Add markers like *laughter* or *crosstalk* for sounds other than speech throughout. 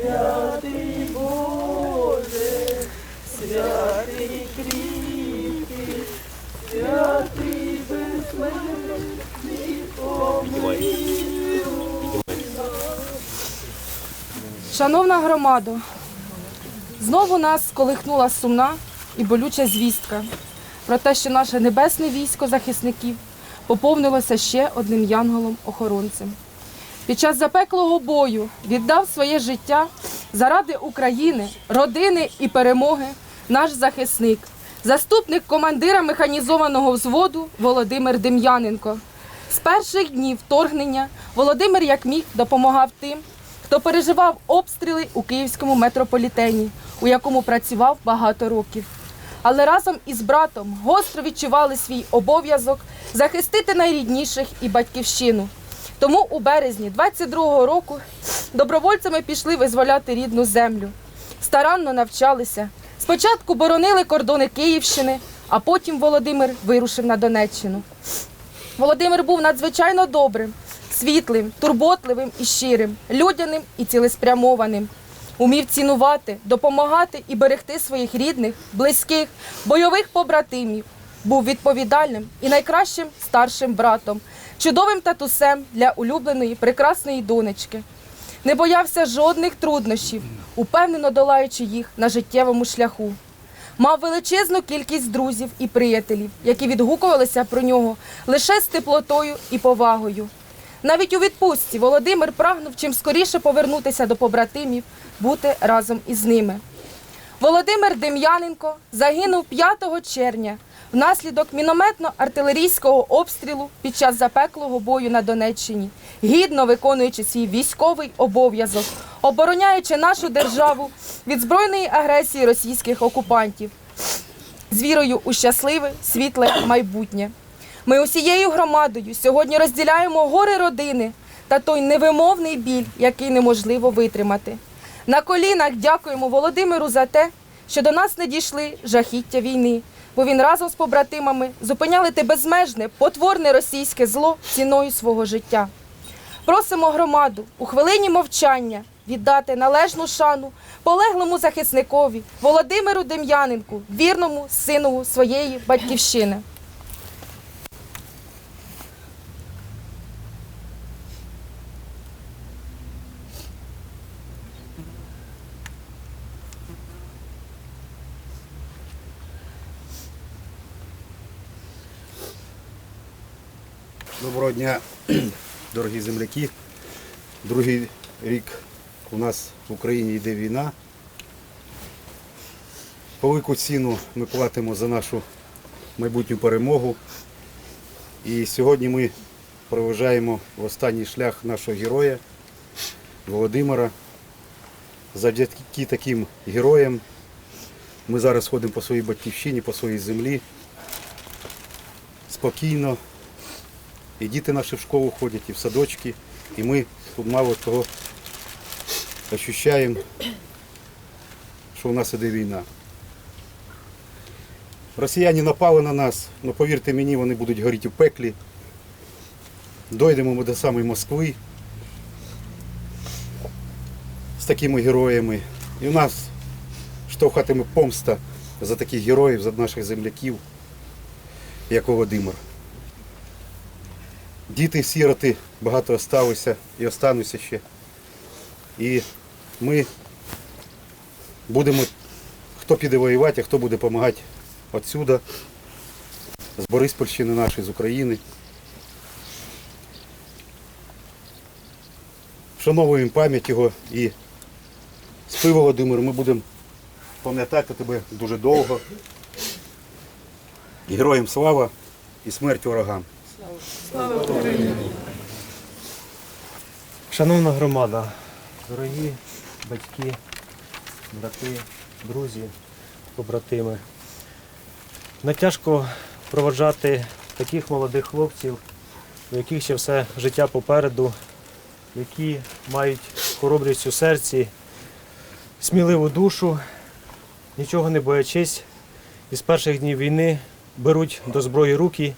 святий Боже, святий кріпкий, святий безсмертний, помилуй. Шановна громадо, знову нас сколихнула сумна і болюча звістка про те, що наше небесне військо захисників поповнилося ще одним янголом-охоронцем. Під час запеклого бою віддав своє життя заради України, родини і перемоги наш захисник, заступник командира механізованого взводу Володимир Дем'яненко. З перших днів вторгнення Володимир як міг допомагав тим, хто переживав обстріли у київському метрополітені, у якому працював багато років. Але разом із братом гостро відчували свій обов'язок захистити найрідніших і батьківщину. Тому у березні 22-го року добровольцями пішли визволяти рідну землю. Старанно навчалися. Спочатку боронили кордони Київщини, а потім Володимир вирушив на Донеччину. Володимир був надзвичайно добрим, світлим, турботливим і щирим, людяним і цілеспрямованим. Умів цінувати, допомагати і берегти своїх рідних, близьких, бойових побратимів. Був відповідальним і найкращим старшим братом, чудовим татусем для улюбленої прекрасної донечки. Не боявся жодних труднощів, упевнено долаючи їх на життєвому шляху. Мав величезну кількість друзів і приятелів, які відгукувалися про нього лише з теплотою і повагою. Навіть у відпустці Володимир прагнув чим скоріше повернутися до побратимів, бути разом із ними. Володимир Дем'яненко загинув 5 червня внаслідок мінометно-артилерійського обстрілу під час запеклого бою на Донеччині, гідно виконуючи свій військовий обов'язок, обороняючи нашу державу від збройної агресії російських окупантів з вірою у щасливе, світле майбутнє. Ми усією громадою сьогодні розділяємо гори родини та той невимовний біль, який неможливо витримати. На колінах дякуємо Володимиру за те, що до нас не дійшли жахіття війни, бо він разом з побратимами зупиняли те безмежне, потворне російське зло ціною свого життя. Просимо громаду у хвилині мовчання віддати належну шану полеглому захисникові Володимиру Дем'яненку, вірному сину своєї батьківщини. Доброго дня, *clears throat* дорогі земляки. Другий рік у нас в Україні йде війна. Велику ціну ми платимо за нашу майбутню перемогу. І сьогодні ми проважаємо в останній шлях нашого героя Володимира. Завдяки таким героям ми зараз ходимо по своїй батьківщині, по своїй землі. Спокійно, і діти наші в школу ходять, і в садочки. І ми мало того ощущаємо, що у нас іде війна. Росіяни напали на нас, але повірте мені, вони будуть горіти в пеклі. Дойдемо ми до самої Москви з такими героями. І у нас штовхатиме помста за таких героїв, за наших земляків, як Володимир. Діти сіроти багато осталися і остануться ще. І ми будемо, хто піде воювати, а хто буде допомагати отсюда, з Бориспольщини нашої, з України. Вшановуємо пам'ять його і спи, Володимир, ми будемо пам'ятати тебе дуже довго. Героям слава і смерть ворогам. Шановна громада, дорогі батьки, брати, друзі, побратими. Не тяжко проводжати таких молодих хлопців, у яких ще все життя попереду, які мають хоробрість у серці, сміливу душу, нічого не боячись, і з перших днів війни беруть до зброї руки,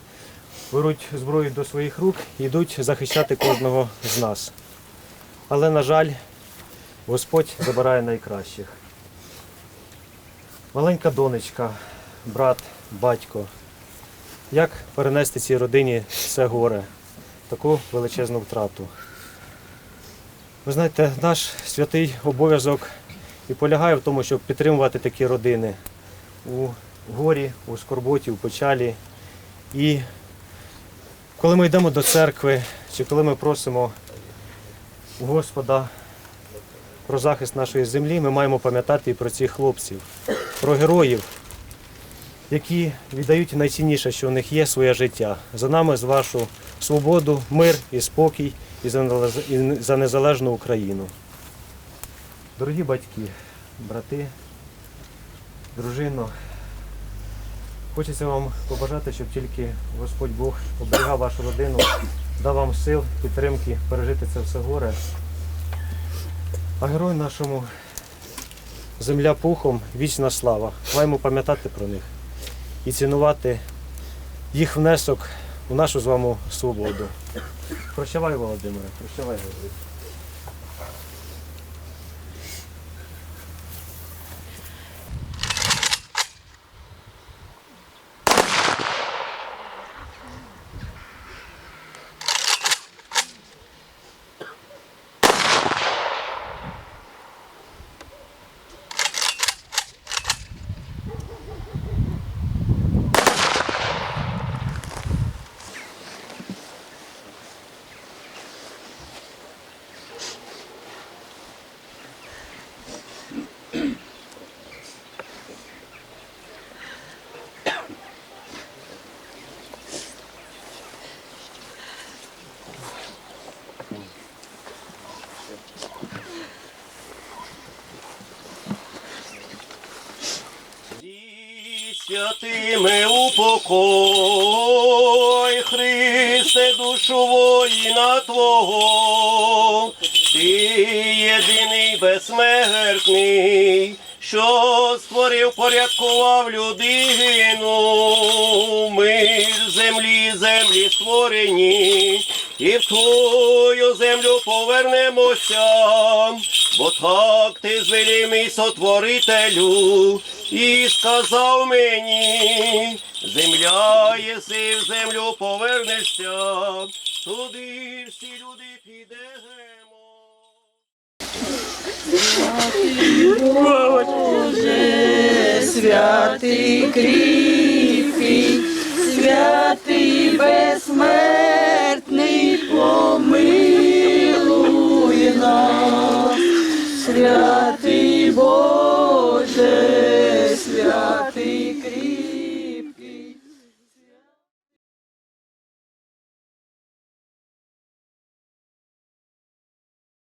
беруть зброю до своїх рук і йдуть захищати кожного з нас. Але, на жаль, Господь забирає найкращих. Маленька донечка, брат, батько. Як перенести цій родині це горе, таку величезну втрату? Ви знаєте, наш святий обов'язок і полягає в тому, щоб підтримувати такі родини у горі, у скорботі, у печалі. І коли ми йдемо до церкви, чи коли ми просимо у Господа про захист нашої землі, ми маємо пам'ятати і про цих хлопців, про героїв, які віддають найцінніше, що в них є своє життя. За нами, з вашу свободу, мир і спокій і за незалежну Україну. Дорогі батьки, брати, дружино, хочеться вам побажати, щоб тільки Господь Бог оберігав вашу родину, дав вам сил, підтримки пережити це все горе. А герой нашому земля пухом, вічна слава. Маємо пам'ятати про них і цінувати їх внесок у нашу з вами свободу. Прощавай, Володимире, прощавай, Володимире. Святими упокой, Христе, душу воїна Твого, Ти єдиний безсмертний, що створив, порядкував людину, ми з землі, землі створені, і в твою землю повернемося, бо так ти звелів мій сотворителю, і сказав мені, земля єси, в землю повернешся, туди всі люди підемо. Боже, Святий кріпкий, святий безсмертний, помилуй